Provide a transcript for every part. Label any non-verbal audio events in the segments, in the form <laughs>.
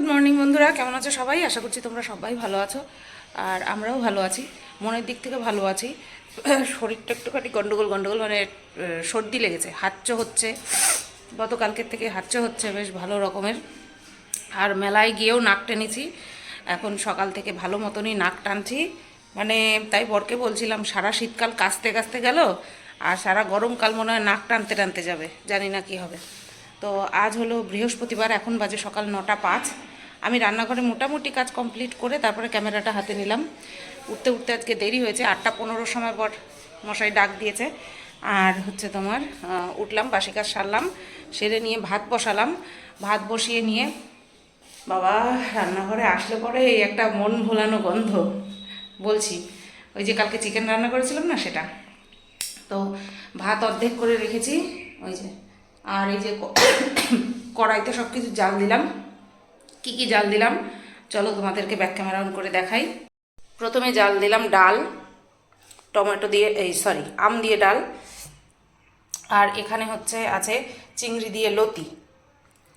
Good morning বন্ধুরা, কেমন আছো সবাই? আশা করছি তোমরা সবাই ভালো আছো, আর আমরাও ভালো আছি, মনের দিক থেকে ভালো আছি। শরীরটা একটুখানি গন্ডগোল গন্ডগোল মানে সর্দি লেগেছে হাচ্চ হচ্ছে, গতকালকের থেকে হাচ্চ হচ্ছে, বেশ ভালো রকমের। আর মেলায় গিয়েও নাক টেনেছি, এখন সকাল থেকে ভালো মতনই নাক টানছি মানে তাই বরকে বলছিলাম, সারা শীতকাল কাস্তে কাস্তে গেল, আর সারা গরমকাল মনে হয় নাক টানতে টানতে যাবে, জানি না কি হবে। তো আজ হলো বৃহস্পতিবার, এখন বাজে সকাল নটা পাঁচ। আমি রান্নাঘরে মোটামুটি কাজ কমপ্লিট করে তারপরে ক্যামেরাটা হাতে নিলাম। উঠতে উঠতে আজকে দেরি হয়েছে, আটটা পনেরোর সময় পর মশাই ডাক দিয়েছে। আর হচ্ছে তোমার উঠলাম, বাসি কাজ সারলাম, সেরে নিয়ে ভাত বসালাম। ভাত বসিয়ে নিয়ে বাবা, রান্নাঘরে আসলে পরে এই একটা মন ভোলানো গন্ধ। বলছি, ওই যে কালকে চিকেন রান্না করেছিলাম না সেটা? তো ভাত অর্ধেক করে রেখেছি, ওই যে, আর এই যে <coughs> কড়াইতে সব কিছু জাল দিলাম। কি কি জাল দিলাম? চলো তোমাদেরকে ব্যাক ক্যামেরা অন করে দেখাই। প্রথমে জাল দিলাম ডাল, টমেটো দিয়ে, এই সরি আম দিয়ে ডাল। আর এখানে হচ্ছে আছে চিংড়ি দিয়ে লতি।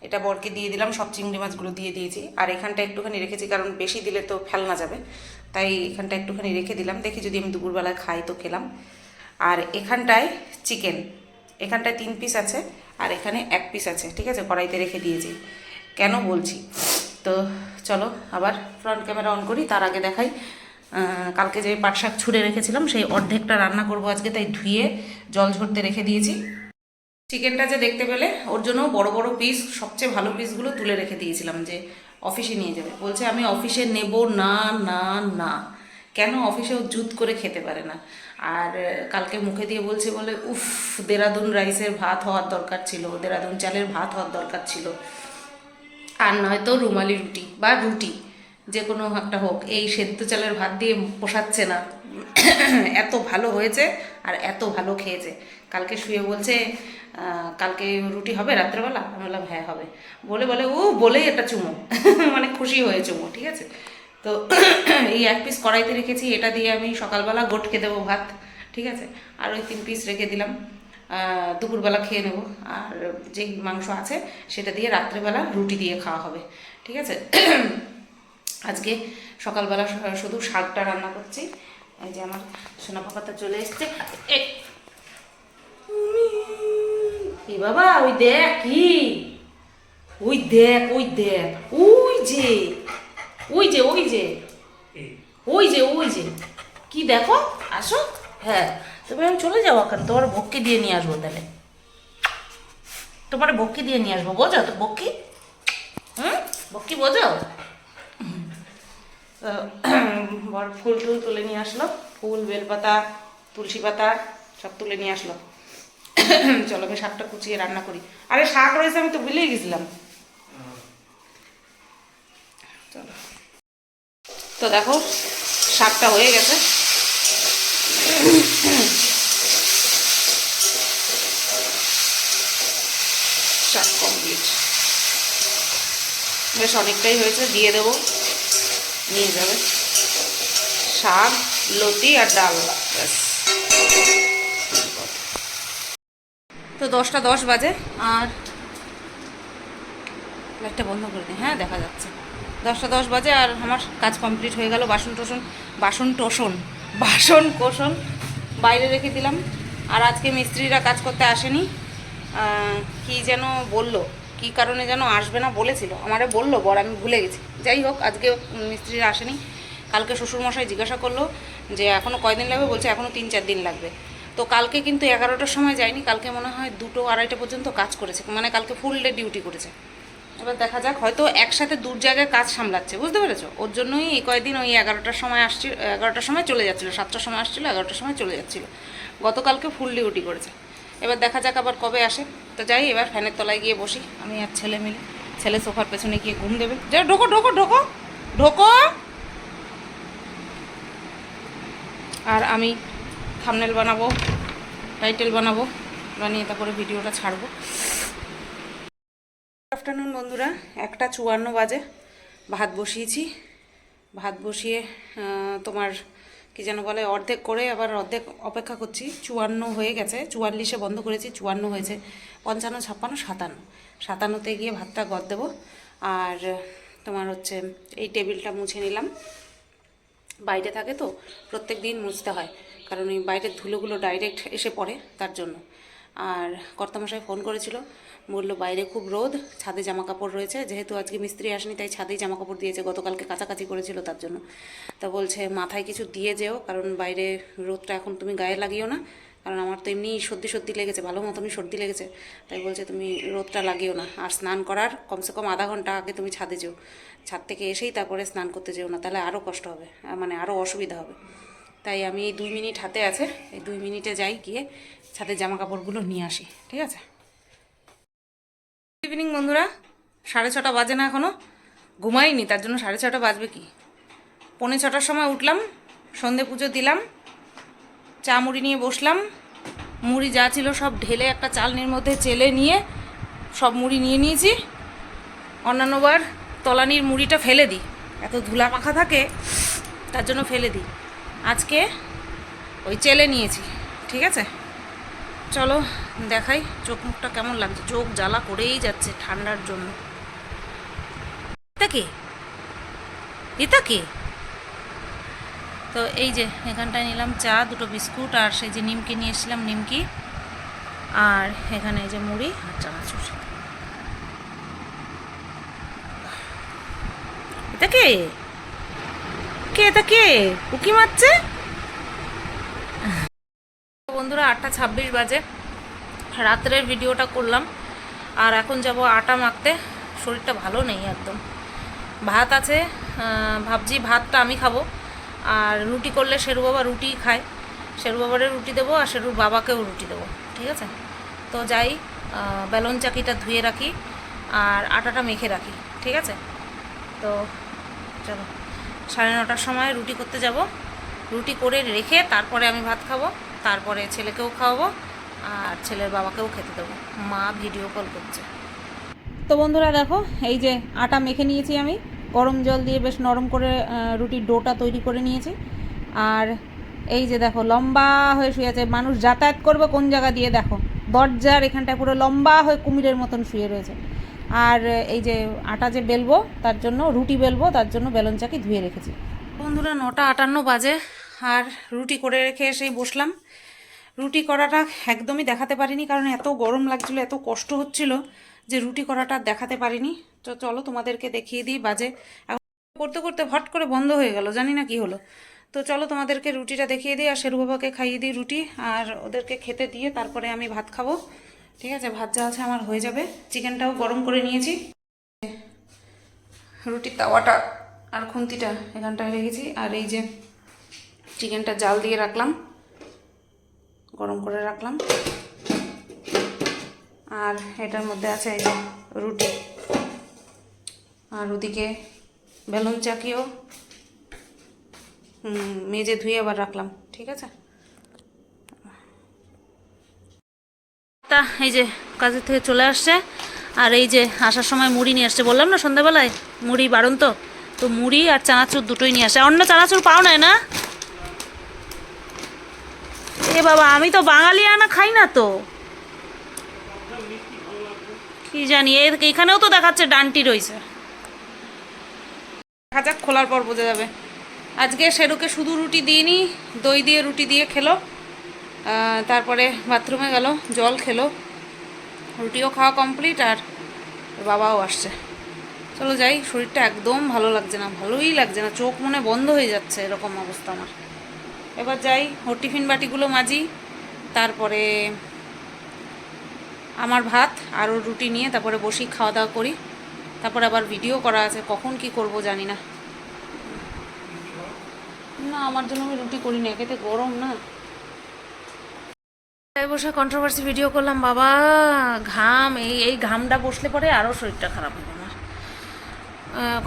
এটা বরকে দিয়ে দিলাম, সব চিংড়ি মাছগুলো দিয়ে দিয়েছি। আর এখানটা একটুখানি রেখেছি, কারণ বেশি দিলে তো ফেলনা যাবে। তাই এখানটা একটুখানি রেখে দিলাম। দেখি যদি আমি দুপুরবেলায় খাই তো খেলাম। আর এখানটায় চিকেন। এখানটায় তিন পিস আছে, আর এখানে এক পিস আছে, ঠিক আছে? কড়াইতে রেখে দিয়েছি। কেন বলছি? তো চলো, আবার ফ্রন্ট ক্যামেরা অন করি, তার আগে দেখাই। কালকে যে পাট শাক ছুঁড়ে রেখেছিলাম, সেই অর্ধেকটা রান্না করব আজকে, তাই ধুয়ে জল ঝরতে রেখে দিয়েছি। চিকেনটা যে দেখতে পেলে, ওর জন্য বড় বড় পিস সবচেয়ে ভালো পিসগুলো তুলে রেখে দিয়েছিলাম যে অফিসে নিয়ে যাবে। বলছে, আমি অফিসে নেব না না না। কেন অফিসে জুত করে খেতে পারে না? আর কালকে মুখে দিয়ে বলছে, বলে, উফ, দেরাদুন রাইসের ভাত হওয়ার দরকার ছিল, দেরাদুন চালের ভাত হওয়ার দরকার ছিল। আর নয়তো রুমালি রুটি বা রুটি, যে কোনো একটা হোক। এই সেদ্ধ চালের ভাত দিয়ে পোষাচ্ছে না। <clears throat> এত ভালো হয়েছে আর এত ভালো খেয়েছে। কালকে শুয়ে বলছে কালকে রুটি হবে রাত্রেবেলা? আমি বললাম হ্যাঁ হবে। বলে বলে, ও, বলেই এটা চুমো। <laughs> মানে খুশি হয়ে চুমো, ঠিক আছে? তো <clears throat> এই এক পিস কড়াইতে রেখেছি, এটা দিয়ে আমি সকালবেলা গটকে দেবো ভাত, ঠিক আছে? আর ওই তিন পিস রেখে দিলাম। দুপুরবেলা খেয়ে নেব। আর যেই মাংস আছে সেটা দিয়ে রাত্রেবেলা রুটি দিয়ে খাওয়া হবে। ঠিক আছে? আজকে সকালবেলা শুধু শাকটা রান্না করছি। এই যে আমার সোনা পাপাটা চলে এসছে। এ বাবা ওই দেখ কি? ওই দেখ ওই দেখ ওই যে ওই যে ওই যে ওই যে ওই যে। কি দেখো? আসো। হ্যাঁ। তুমি আমি চলে যাব এখন, তোমার ভক্কি দিয়ে নিয়ে আসব তাহলে। তোমার বক্কি দিয়ে নিয়ে আসব, বোঝো তো? বক্কি? হুম? বক্কি বোঝো? বর ফুল টুল তুলে নিয়ে আসলো, ফুল, বেলপাতা, তুলসী পাতা, সব তুলে নিয়ে আসলো। চলো আমি শাকটা কুচিয়ে রান্না করি। আরে, শাক রয়েছে, আমি তো ভুলেই গেছিলাম। চলো। তো দেখো, শাকটা হয়ে গেছে শাক কমপ্লিট বেশ অনেকটাই হয়েছে, দিয়ে দেবো। নিয়ে যাবে। শাক, লতি আর ডাল। তো দশটা দশ বাজে, আর লাইটটা বন্ধ করে দিই। হ্যাঁ দেখা যাচ্ছে। দশটা দশ বাজে, আর আমার কাজ কমপ্লিট হয়ে গেল। বাসন টোসন বাসন টোসন, বাসন কোসন বাইরে রেখে দিলাম। আর আজকে মিস্ত্রিরা কাজ করতে আসেনি। কি যেন বলল। কি কারণে যেন আসবে না বলেছিল। আমারে বলল, বর, আমি ভুলে গেছি। যাই হোক, আজকে মিস্ত্রিরা আসেনি। কালকে শ্বশুরমশাই জিজ্ঞাসা করল যে এখনও কয়দিন লাগবে? বলছে এখনও তিন চার দিন লাগবে। তো কালকে কিন্তু এগারোটার সময় যায়নি, কালকে মনে হয় দুটো আড়াইটা পর্যন্ত কাজ করেছে মানে কালকে ফুল ডে ডিউটি করেছে। এবার দেখা যাক, হয়তো একসাথে দূর জায়গায় কাজ সামলাচ্ছে, বুঝতে পেরেছ? ওর জন্যই এই কয়েকদিন ওই এগারোটার সময় আসছিল, এগারোটার সময় চলে যাচ্ছিল, সাতটার সময় আসছিল, এগারোটার সময় চলে যাচ্ছিল। গতকালকে ফুল ডিউটি করেছে। এবার দেখা যাক আবার কবে আসে। তো যাই, এবার ফ্যানের তলায় গিয়ে বসি। আমি আর ছেলে মিলে। ছেলে সোফার পেছনে গিয়ে ঘুম দেবে। যা, ঢোকো ঢোকো ঢোকো ঢোকো। আর আমি থামনেল বানাবো, টাইটেল বানাবো, বানিয়ে তারপরে ভিডিওটা ছাড়বো। আফটারনুন বন্ধুরা। একটা চুয়ান্ন বাজে। ভাত বসিয়েছি। ভাত বসিয়ে তোমার কি যেন বলে, অর্ধেক করে আবার অর্ধেক অপেক্ষা করছি। চুয়ান্ন হয়ে গেছে, চুয়াল্লিশে বন্ধ করেছি, চুয়ান্ন হয়েছে। পঞ্চান্ন, ছাপ্পান্ন, সাতান্ন। সাতান্নতে গিয়ে ভাতটা গদ দেবো। আর তোমার হচ্ছে, এই টেবিলটা মুছে নিলাম। বাইরে থাকে তো, প্রত্যেক দিন মুছতে হয়। কারণ এই বাইরের ধুলোগুলো ডাইরেক্ট এসে পড়ে, তার জন্য। আর কর্তামশাই ফোন করেছিল, বলল, বাইরে খুব রোদ, ছাদে জামা কাপড় রয়েছে, যেহেতু আজকে মিস্ত্রি আসেনি, তাই ছাদেই জামা কাপড় দিয়েছে, গতকালকে কাছাকাছি করেছিল তার জন্য। তা বলছে, মাথায় কিছু দিয়ে যেও, কারণ বাইরে রোদটা এখন তুমি গায়ে লাগিও না, কারণ আমার তো এমনি সর্দি সর্দি লেগেছে, ভালো মতনই সর্দি লেগেছে। তাই বলছে, তুমি রোদটা লাগিও না, আর স্নান করার কমসে কম আধা ঘণ্টা আগে তুমি ছাদে যেও। ছাদ থেকে এসেই তারপরে স্নান করতে যেও না, তাহলে আরও কষ্ট হবে মানে আরও অসুবিধা হবে। তাই আমি এই দুই মিনিট হাতে আছে, এই দুই মিনিটে যাই গিয়ে ছাদের জামা কাপড়গুলো নিয়ে আসি, ঠিক আছে? গুড ইভিনিং বন্ধুরা, সাড়ে ছটা বাজে না এখনও ঘুমাইনি, তার জন্য সাড়ে ছটা বাজবে কি? পৌনে ছটার সময় উঠলাম, সন্ধে পুজো দিলাম, চা মুড়ি নিয়ে বসলাম, মুড়ি যা ছিল সব ঢেলে একটা চালনির মধ্যে চেলে নিয়ে সব মুড়ি নিয়ে নিয়েছি। অন্যান্যবার তলানির মুড়িটা ফেলে দিই, এত ধুলা পাখা থাকে, তার জন্য ফেলে দিই। আজকে ওই চেলে নিয়েছি, ঠিক আছে? চলো দেখাই চোখ মুখটা কেমন লাগছে। চোখ জ্বালা করেই যাচ্ছে ঠান্ডার জন্য। কে এটা কে তো এই যে এখানটায় নিলাম চা, দুটো বিস্কুট আর সেই যে নিমকি নিয়ে এসেছিলাম, নিমকি আর এখানে এই যে মুড়ি আর চানাচুর। এটা কে কে এটা কে? উকি মারছে? বন্ধুরা, আটটা ছাব্বিশ বাজে। রাত্রের ভিডিওটা করলাম। আর এখন যাব আটা মাখতে। শরীরটা ভালো নেই একদম। ভাত আছে ভাবছি ভাতটা আমি খাব। আর রুটি করলে শেরু বাবা রুটি খায়। শেরু বাবারে রুটি দেবো আর শেরুর বাবাকেও রুটি দেবো, ঠিক আছে? তো যাই বেলন চাকিটা ধুয়ে রাখি আর আটাটা মেখে রাখি, ঠিক আছে? তো চলো। সাড়ে নটার সময় রুটি করতে যাব। রুটি করে রেখে তারপরে আমি ভাত খাব, তারপরে ছেলেকেও খাওয়াবো আর ছেলের বাবাকেও খেতে দেবো। মা ভিডিও কল করছে। তো বন্ধুরা দেখো, এই যে আটা মেখে নিয়েছি আমি, গরম জল দিয়ে বেশ নরম করে রুটির ডোটা তৈরি করে নিয়েছি। আর এই যে দেখো, লম্বা হয়ে শুয়ে আছে। মানুষ যাতায়াত করবে কোন জায়গা দিয়ে দেখো? দরজার এখানটায় পুরো লম্বা হয়ে কুমিরের মতন শুয়ে রয়েছে। আর এই যে আটা যে বেলবো, তার জন্য রুটি বেলবো, তার জন্য বেলন চাকি ধুয়ে রেখেছি। বন্ধুরা, নটা আটান্ন বাজে, আর রুটি করে রেখে এসেই বসলাম। রুটি করাটা একদমই দেখাতে পারিনি, কারণ এত গরম লাগছিল, এত কষ্ট হচ্ছিল যে রুটি করাটা দেখাতে পারিনি। তো চলো তোমাদেরকে দেখিয়ে দিই বাজে। করতে করতে হট করে বন্ধ হয়ে গেল, জানি না কি হলো। তো চলো তোমাদেরকে রুটিটা দেখিয়ে দিই, আর শেরু বাবাকে খাইয়ে দিই রুটি, আর ওদেরকে খেতে দিয়ে তারপরে আমি ভাত খাব। ঠিক আছে, ভাত যা আছে আমার হয়ে যাবে। চিকেনটাও গরম করে নিয়েছি। রুটির তাওয়াটা আর খুন্তিটা এখানটায় রেখেছি। আর এই যে চিকেনটা জাল দিয়ে রাখলাম, গরম করে রাখলাম। আর এটার মধ্যে আছে এই যে রুটি। আর ওদিকে বেলুন চাকিও মেজে ধুয়ে আবার রাখলাম, ঠিক আছে? তা এই যে কাজের থেকে চলে আসছে। আর এই যে আসার সময় মুড়ি নিয়ে আসছে। বললাম না সন্ধ্যাবেলায়? মুড়ি বারণ তো তো মুড়ি আর চানাচুর দুটোই নিয়ে আসে। অন্য চানাচুর পাও না না। এ বাবা, আমি তো বাঙালি আনা খাই না তো। কি জানি এখানেও তো দেখাচ্ছে, ডানটি রয়েছে। দেখা যাক, খোলার পর বোঝা যাবে। আজকে সেরুকে শুধু রুটি দিইনি, দই দিয়ে রুটি দিয়ে খেলো। তারপরে বাথরুমে গেল, জল খেলো, রুটিও খাওয়া কমপ্লিট আর বাবাও আসছে। চলো যাই, শরীরটা একদম ভালো লাগছে না, ভালোই লাগছে না, চোখ মনে বন্ধ হয়ে যাচ্ছে এরকম অবস্থা আমার। এবার যাই, ওর টিফিন বাটিগুলো মাজি, তারপরে আমার ভাত আর ওর রুটি নিয়ে তারপরে বসি খাওয়া দাওয়া করি, তারপরে আবার ভিডিও করা আছে, কখন কি করব জানি না। না, আমার জন্য আমি রুটি করি না একেতে গরম না। বসে কন্ট্রোভার্সি ভিডিও করলাম, বাবা, ঘাম, এই এই ঘামটা বসলে পরে আরও শরীরটা খারাপ হবে আমার।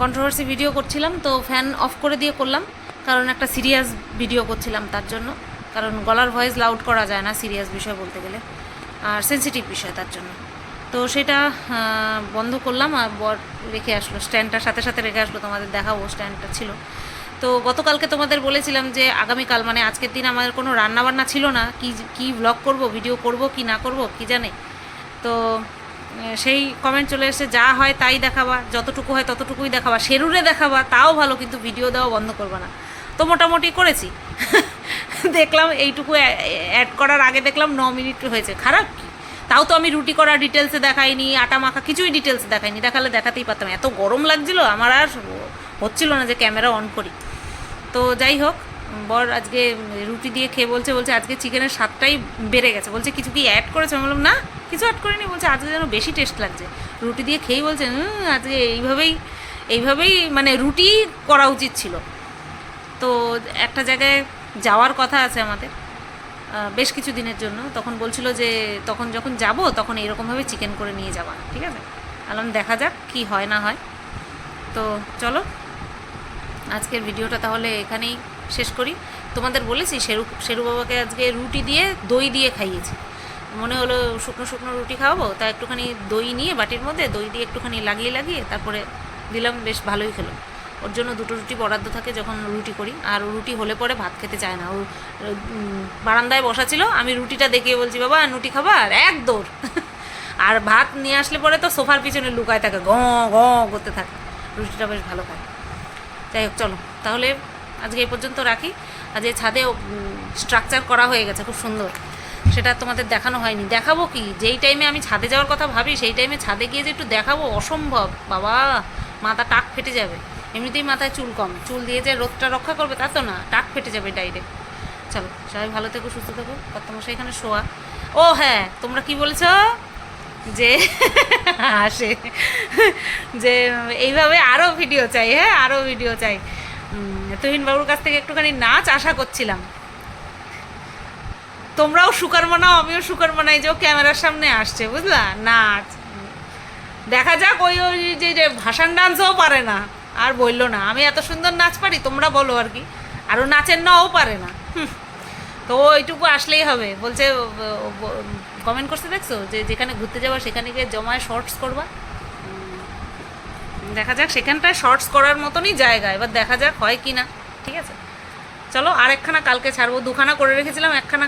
কন্ট্রোভার্সি ভিডিও করছিলাম, তো ফ্যান অফ করে দিয়ে করলাম, কারণ একটা সিরিয়াস ভিডিও করছিলাম তার জন্য। কারণ গলার ভয়েস লাউড করা যায় না সিরিয়াস বিষয় বলতে গেলে, আর সেন্সিটিভ বিষয় তার জন্য। তো সেটা বন্ধ করলাম, আর বর রেখে আসলো স্ট্যান্ডটার সাথে সাথে রেখে আসলো, তোমাদের দেখাবো স্ট্যান্ডটা ছিল। তো গতকালকে তোমাদের বলেছিলাম যে আগামীকাল মানে আজকের দিন আমাদের কোনো রান্নাবান্না ছিল না, কি কি ব্লগ করব ভিডিও করব, কি না করব, কি জানে? তো সেই কমেন্ট চলে এসে যা হয় তাই দেখাবা, যতটুকু হয় ততটুকুই দেখাবা শেরুরে দেখাবা, তাও ভালো, কিন্তু ভিডিও দেওয়া বন্ধ করবা না। তো মোটামুটি করেছি। <laughs> দেখলাম এইটুকু অ্যাড করার আগে দেখলাম ন মিনিট হয়েছে, খারাপ কি? তাও তো আমি রুটি করা ডিটেলসে দেখাইনি, আটা মাখা কিছুই ডিটেলসে দেখাইনি, দেখালে দেখাতেই পারতাম এত গরম লাগছিল, আমার আর হচ্ছিল না যে ক্যামেরা অন করি। তো যাই হোক, বর আজকে রুটি দিয়ে খেয়ে বলছে বলছে আজকে চিকেনের স্বাদটাই বেড়ে গেছে। বলছে, কিছু কি অ্যাড করেছে? আমি বললাম, না, কিছু অ্যাড করিনি। বলছে, আজকে যেন বেশি টেস্ট লাগছে। রুটি দিয়ে খেয়েই বলছে আজকে এইভাবেই এইভাবেই মানে রুটি করা উচিত ছিল। তো একটা জায়গায় যাওয়ার কথা আছে আমাদের বেশ কিছু দিনের জন্য। তখন বলছিল যে, তখন যখন যাব, তখন এরকমভাবে চিকেন করে নিয়ে যাওয়া। ঠিক আছে? আলাম দেখা যাক কি হয় না হয়। তো চলো আজকের ভিডিওটা তাহলে এখানেই শেষ করি। তোমাদের বলেছি, শেরু শেরু বাবাকে আজকে রুটি দিয়ে দই দিয়ে খাইয়েছি। মনে হলো শুকনো শুকনো রুটি খাওয়াবো, তা একটুখানি দই নিয়ে বাটির মধ্যে দই দিয়ে একটুখানি লাগিয়ে লাগিয়ে তারপরে দিলাম, বেশ ভালোই খেলো। ওর জন্য দুটো রুটি বরাদ্দ থাকে যখন রুটি করি। আর রুটি হলে পরে ভাত খেতে চায় না। ও বারান্দায় বসা ছিল, আমি রুটিটা দেখিয়ে বলছি, বাবা, রুটি খাবার এক দৌড়। <laughs> আর ভাত নিয়ে আসলে পরে তো সোফার পিছনে লুকায় থাকে, গ গ করতে থাকে। রুটিটা বেশ ভালো খায়। যাই হোক, চলো। তাহলে আজকে এই পর্যন্ত রাখি। আজকে ছাদে স্ট্রাকচার করা হয়ে গেছে, খুব সুন্দর। সেটা তোমাদের দেখানো হয়নি। দেখাবো কি? যেই টাইমে আমি ছাদে যাওয়ার কথা ভাবি, সেই টাইমে ছাদে গিয়ে যে একটু দেখাবো, অসম্ভব। বাবা, মাথা টাক ফেটে যাবে। এমনিতেই মাথায় চুল কম। চুল দিয়ে যে রোদটা রক্ষা করবে, তা তো না, টাক ফেটে যাবে ডাইরেক্ট চলো, সবাই ভালো থেকো, সুস্থ থেকো। কর্তমশাই এখানে শোয়া। ও হ্যাঁ তোমরা কি বলছো? যে আসে। যে এইভাবে আরও ভিডিও চাই হ্যাঁ আরও ভিডিও চাই। উম, তুহিন বাবুর কাছ থেকে একটুখানি নাচ আশা করছিলাম। তোমরাও সুকার মানাও আমিও সুকার মানাই যে ক্যামেরার সামনে আসছে বুঝলা? নাচ। দেখা যাক ওই ওই যে যে ভাসান ডান্সও পারে না। আর বলল না আমি এত সুন্দর নাচ পারি তোমরা বলো আর কি। আরও নাচের নাও পারে না। তো ওইটুকু আসলেই হবে। বলছে কমেন্ট করতে দেখছ? যে যেখানে ঘুরতে যাবা, সেখানে গিয়ে জমায় শর্টস করবা দেখা যাক, সেখানটায় শর্টস করার মতনই জায়গা। এবার দেখা যাক হয় কি না ঠিক আছে? চলো, আরেকখানা কালকে ছাড়বো। দুখানা করে রেখেছিলাম, একখানা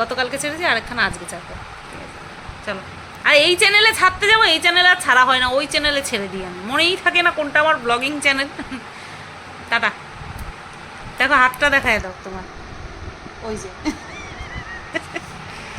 গতকালকে ছেড়েছি, আরেকখানা আজকে ছাড়বো। চলো। আর এই চ্যানেলে ছাড়তে যাব, এই চ্যানেলে আর ছাড়া হয় না। ওই চ্যানেলে ছেড়ে দিই আমি। মনেই থাকে না কোনটা আমার ব্লগিং চ্যানেল টাটা। দেখো, হাতটা দেখায় দাও তোমার। ওই যে।